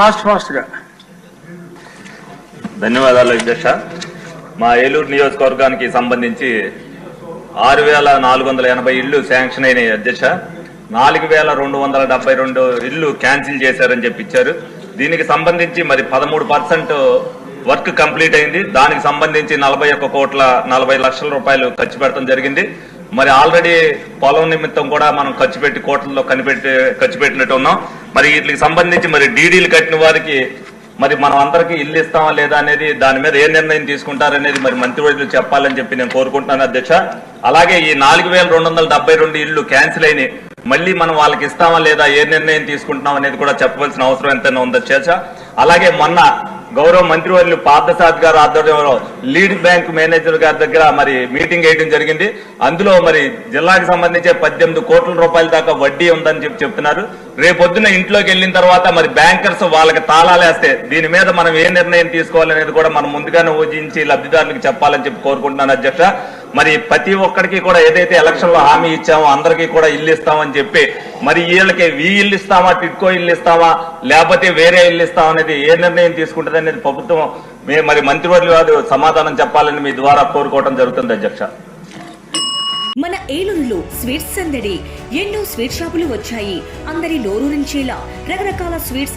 Fast ఫాస్ట్గా ధన్యవాదాలు అధ్యక్ష మా ఏలూరు నియోజకవర్గానికి సంబంధించి ఆరు వేల నాలుగు వందల ఎనభై ఇళ్ళు శాంక్షన్ అయినాయి అధ్యక్ష. నాలుగు వేల రెండు వందల డెబ్బై రెండు ఇళ్ళు క్యాన్సిల్ చేశారని చెప్పి ఇచ్చారు దీనికి సంబంధించి మరి పదమూడు పర్సెంట్ వర్క్ కంప్లీట్ అయింది. దానికి సంబంధించి నలభై ఒక్క కోట్ల నలభై లక్షల రూపాయలు ఖర్చు పెట్టడం జరిగింది. మరి ఆల్రెడీ పొలం నిమిత్తం కూడా మనం ఖర్చు పెట్టి కోట్లలో కనిపెట్టి ఖర్చు పెట్టినట్టు ఉన్నాం మరి వీటికి సంబంధించి మరి డీడీలు కట్టిన వారికి మరి మనం అందరికీ ఇల్లు ఇస్తామా లేదా అనేది దాని మీద ఏ నిర్ణయం తీసుకుంటారనేది మరి మంత్రివర్యులు చెప్పాలని చెప్పి నేను కోరుకుంటున్నాను అధ్యక్ష. అలాగే ఈ నాలుగు వేల రెండు వందల డెబ్బై రెండు ఇల్లు క్యాన్సిల్ అయినాయి. మళ్ళీ మనం వాళ్ళకి ఇస్తామా లేదా ఏ నిర్ణయం తీసుకుంటున్నాం అనేది కూడా చెప్పవలసిన అవసరం ఎంతైనా ఉంది అధ్యక్ష అలాగే మొన్న గౌరవ మంత్రివర్యులు పార్థసాద్ గారు ఆధ్వర్యంలో లీడ్ బ్యాంక్ మేనేజర్ గారి దగ్గర మరి మీటింగ్ వేయడం జరిగింది. అందులో మరి జిల్లాకి సంబంధించి పద్దెనిమిది కోట్ల రూపాయల దాకా వడ్డీ ఉందని చెప్పి చెప్తున్నారు. రేపొద్దున ఇంట్లోకి వెళ్ళిన తర్వాత మరి బ్యాంకర్స్ వాళ్ళకి తాళాలు వేస్తే దీని మీద మనం ఏ నిర్ణయం తీసుకోవాలనేది కూడా మనం ముందుగానే ఊహించి లబ్ధిదారులకు చెప్పాలని చెప్పి కోరుకుంటున్నాను అధ్యక్ష. మరి ప్రతి ఒక్కరికి కూడా ఏదైతే ఎలక్షన్లో హామీ ఇచ్చామో అందరికీ కూడా ఇల్లు ఇస్తామని చెప్పి మరి వీళ్ళకి వీ ఇల్లు ఇస్తామా టిట్కో ఇల్లు ఇస్తామా లేకపోతే వేరే ఇల్లు ఇస్తామా అనేది ఏ నిర్ణయం తీసుకుంటుంది అనేది ప్రభుత్వం మేము మరి మంత్రివర్యులు సమాధానం చెప్పాలని మీ ద్వారా కోరుకోవడం జరుగుతుంది అధ్యక్ష. మన ఏలూరులో స్వీట్స్ సందడి ఎన్నో స్వీట్ షాపులు వచ్చాయి. అందరి నోరూరించేలా రకరకాల స్వీట్స్